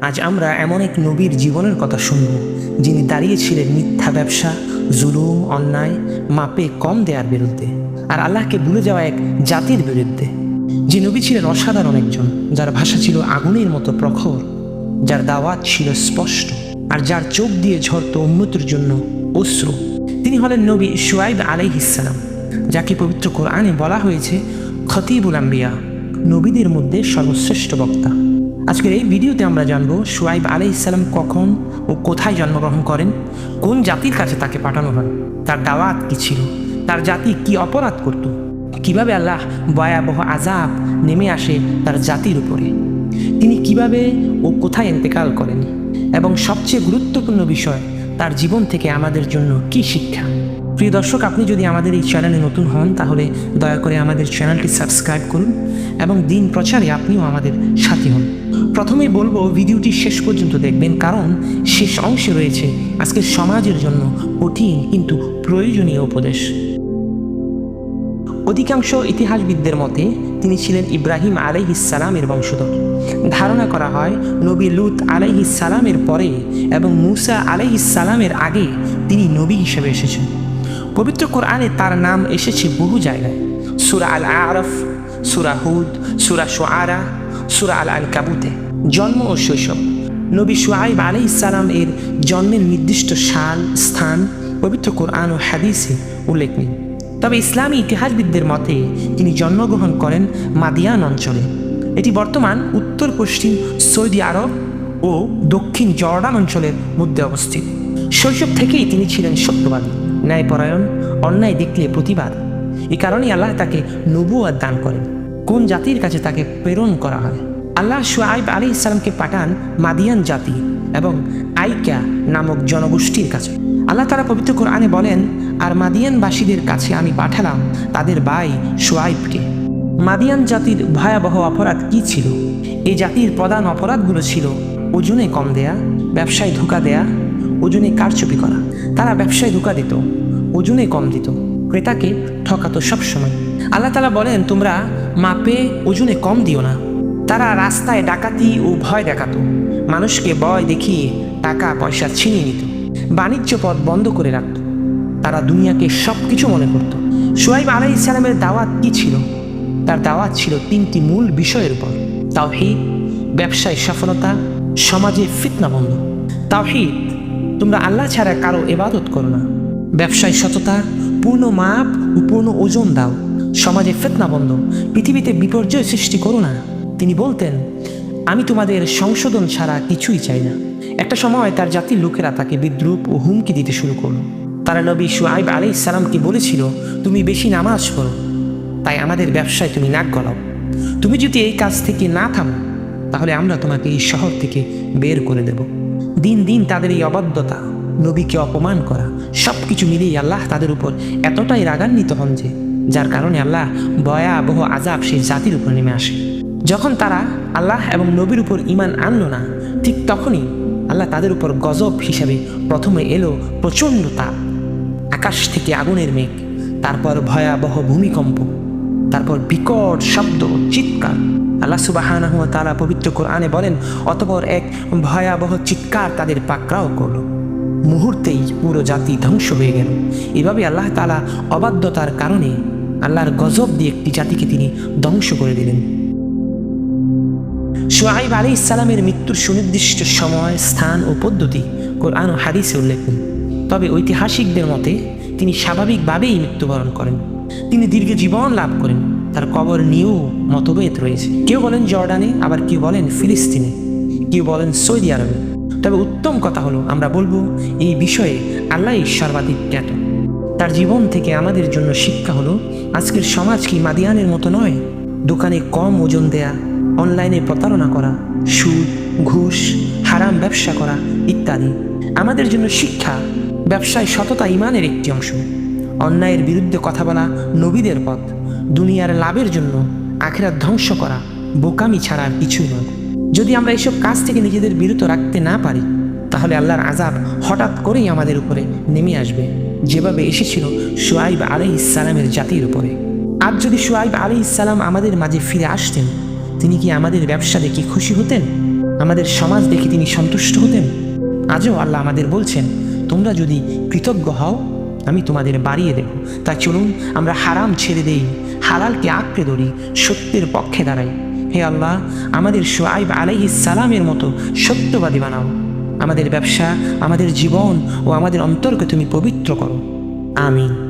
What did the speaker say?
আজ আমরা এমন এক নবীর জীবনের কথা শুনব, যিনি দাঁড়িয়েছিলেন মিথ্যা ব্যবসা, জুলুম, অন্যায়, মাপে কম দেওয়ার বিরুদ্ধে, আর আল্লাহকে ভুলে যাওয়া এক জাতির বিরুদ্ধে। যে নবী ছিলেন অসাধারণ একজন, যার ভাষা ছিল আগুনের মতো প্রখর, যার দাওয়াত ছিল স্পষ্ট, আর যার চোখ দিয়ে ঝরত উন্নতির জন্য অশ্রু। তিনি হলেন নবী শুয়াইব আলাইহিসালাম যাকে পবিত্র কোরআনে বলা হয়েছে খতিবুল আম্বিয়া, নবীদের মধ্যে সর্বশ্রেষ্ঠ বক্তা। আজকের এই ভিডিওতে আমরা জানব শুয়াইব আলাই ইসলাম কখন ও কোথায় জন্মগ্রহণ করেন, কোন জাতির কাছে তাকে পাঠানো হয়, তার দাওয়াত কি ছিল, তার জাতি কি অপরাধ করত, কীভাবে আল্লাহ ভয়াবহ আজাব নেমে আসে তার জাতির উপরে, তিনি কীভাবে ও কোথায় ইন্তেকাল করেন এবং সবচেয়ে গুরুত্বপূর্ণ বিষয়, তার জীবন থেকে আমাদের জন্য কি শিক্ষা। প্রিয় দর্শক, আপনি যদি আমাদের এই চ্যানেলে নতুন হন, তাহলে দয়া করে আমাদের চ্যানেলটি সাবস্ক্রাইব করুন এবং দিন প্রচারে আপনিও আমাদের সাথী হন। প্রথমেই বলব, ভিডিওটি শেষ পর্যন্ত দেখবেন, কারণ শেষ অংশে রয়েছে আজকের সমাজের জন্য কঠিন কিন্তু প্রয়োজনীয় উপদেশ। অধিকাংশ ইতিহাসবিদদের মতে তিনি ছিলেন ইব্রাহিম আলাইহিসালামের বংশধর। ধারণা করা হয়, নবী লুত আলাইহিসালামের পরে এবং মুসা আলাইহিসালামের আগে তিনি নবী হিসেবে এসেছেন। পবিত্র কোরআনে তার নাম এসেছে বহু জায়গায়। সুরা আল আরফ সুরা হুদ, সুরা সোয়ারা সুরা আল আল কাবুতে জন্ম ও শৈশব। নবী সুয়াইব আলি ইসালাম এর জন্মের নির্দিষ্ট সাল, স্থান, পবিত্র কোরআন ও হাদিসে উল্লেখ নেই। তবে ইসলামী ইতিহাসবিদদের মতে তিনি জন্মগ্রহণ করেন মাদিয়ান অঞ্চলে। এটি বর্তমান উত্তর পশ্চিম সৌদি আরব ও দক্ষিণ জর্ডান অঞ্চলের মধ্যে অবস্থিত। শৈশব থেকেই তিনি ছিলেন সত্যবাদী, ন্যায়পরায়ণ, অন্যায় দেখলে প্রতিবাদ। এ কারণেই আল্লাহ তাকে নবুয়াদ দান করেন। কোন জাতির কাছে তাকে প্রেরণ করা হয়? আল্লাহ সোয়াইব আলী ইসলামকে পাঠান মাদিয়ান জাতি এবং আইকা নামক জনগোষ্ঠীর কাছে। আল্লাহ তারা পবিত্র কোরআনে বলেন, আর মাদিয়ানবাসীদের কাছে আমি পাঠালাম তাদের ভাই সোয়াইবকে মাদিয়ান জাতির ভয়াবহ অপরাধ কি ছিল? এই জাতির প্রধান অপরাধগুলো ছিল ওজনে কম দেয়া, ব্যবসায় ধোকা দেয়া, ওজনে কারচুপি করা। তারা ব্যবসায় ধোকা দিত, ওজনে কম দিত, ক্রেতাকে ঠকাতো সবসময়। আল্লাহ তালা বলেন, তোমরা মাপে ওজনে কম দিও না তারা রাস্তায় ডাকাতি ও ভয় দেখাতো। মানুষকে ভয় দেখিয়ে টাকা পয়সা ছিনিয়ে নিত। বাণিজ্য পথ বন্ধ করে রাখত। তারা দুনিয়াকে সব কিছু মনে করত। সোয়াইব আলাই ইসলামের দাওয়াত কি ছিল? তার দাওয়াত ছিল তিনটি মূল বিষয়ের উপর। তাওহিদ, ব্যবসায় সফলতা, সমাজে ফিতনা বন্ধ। তাওহিদ, তোমরা আল্লাহ ছাড়া কারও এবাদত করো না। ব্যবসায় সততা, পূর্ণ মাপ ও পূর্ণ ওজন দাও। সমাজে ফেতনা বন্ধ। পৃথিবীতে বিপর্যয় সৃষ্টি করো না। তিনি বলতেন, আমি তোমাদের সংশোধন ছাড়া কিছুই চাই না। একটা সময় তার জাতির লোকেরা তাকে বিদ্রুপ ও হুমকি দিতে শুরু করল। তারা নবী সুয়াইব আলি ইসালামকে বলেছিল, তুমি বেশি নামাজ পড়ো, তাই আমাদের ব্যবসায় তুমি নাক গলাও। তুমি যদি এই কাজ থেকে না থামো, তাহলে আমরা তোমাকে এই শহর থেকে বের করে দেব। দিন দিন তাদের এই অবাধ্যতা, নবীকে অপমান করা সব কিছু মিলিয়ে আল্লাহ তাদের উপর এতটাই রাগান্বিত হন যে, যার কারণে আল্লাহ ভয়াবহ আজাব সেই জাতির উপর নেমে আসে। যখন তারা আল্লাহ এবং নবীর উপর ইমান আনল না, ঠিক তখনই আল্লাহ তাদের উপর গজব হিসাবে প্রথমে এলো প্রচণ্ড তাপ। আকাশ থেকে আগুনের মেঘ, তারপর ভয়াবহ ভূমিকম্প, তারপর বিকট শব্দ চিৎকার। আল্লাহ সুবাহানা হুয়া তারা পবিত্র কোরআনে বলেন, অতপর এক ভয়াবহ চিৎকার তাদের পাকড়াও করল। মুহূর্তেই পুরো জাতি ধ্বংস হয়ে গেল। এভাবে আল্লাহ তালা অবাধ্যতার কারণে আল্লাহর গজব দিয়ে একটি জাতিকে তিনি ধ্বংস করে দিলেন। সোয়াইব আলী ইসলামের মৃত্যুর সুনির্দিষ্ট সময়, স্থান ও পদ্ধতি কোরআন হাদিসে উল্লেখ নেই। তবে ঐতিহাসিকদের মতে তিনি স্বাভাবিকভাবেই মৃত্যুবরণ করেন। তিনি দীর্ঘ জীবন লাভ করেন। তার কবর নিয়েও মতভেদ রয়েছে। কেউ বলেন জর্ডানে, আবার কেউ বলেন ফিলিস্তিনে। কেউ বলেন সৌদি আরবে। তবে উত্তম কথা হলো, আমরা বলব, এই বিষয়ে আল্লাহ সর্বাধিক জ্ঞাত। তার জীবন থেকে আমাদের জন্য শিক্ষা হলো, আজকের সমাজ কি মাদিয়ানের মতো নয়? দোকানে কম ওজন দেয়া অনলাইনে প্রতারণা করা, সুদ, ঘুষ, হারাম ব্যবসা করা ইত্যাদি। আমাদের জন্য শিক্ষা ব্যবসায় সততা ইমানের একটি অংশ। অন্যায়ের বিরুদ্ধে কথা বলা নবীদের পথ। দুনিয়ার লাভের জন্য আখেরা ধ্বংস করা বোকামি ছাড়া আর কিছুই নয়। যদি আমরা এসব কাজ থেকে নিজেদের বিরত রাখতে না পারি, তাহলে আল্লাহর আজাব হঠাৎ করেই আমাদের উপরে নেমে আসবে। যেভাবে এসেছিল সোয়াইব আলি ইসালামের জাতির উপরে। আজ যদি সোয়াইব আলি ইসালাম আমাদের মাঝে ফিরে আসতেন তিনি কি আমাদের ব্যবসা দেখে খুশি হতেন? আমাদের সমাজ দেখে তিনি সন্তুষ্ট হতেন? আজও আল্লাহ আমাদের বলছেন, তোমরা যদি কৃতজ্ঞ হও, আমি তোমাদের বাড়িয়ে দেব। তাই চলুন, আমরা হারাম ছেড়ে দেই, হালালকে আঁকড়ে ধরি, সত্যের পক্ষে দাঁড়াই। হে আল্লাহ, আমাদের সোয়াইব আলাইহিস সালামের মতো সত্যবাদী বানাও। আমাদের ব্যবসা, আমাদের জীবন ও আমাদের অন্তরকে তুমি পবিত্র করো। আমিন।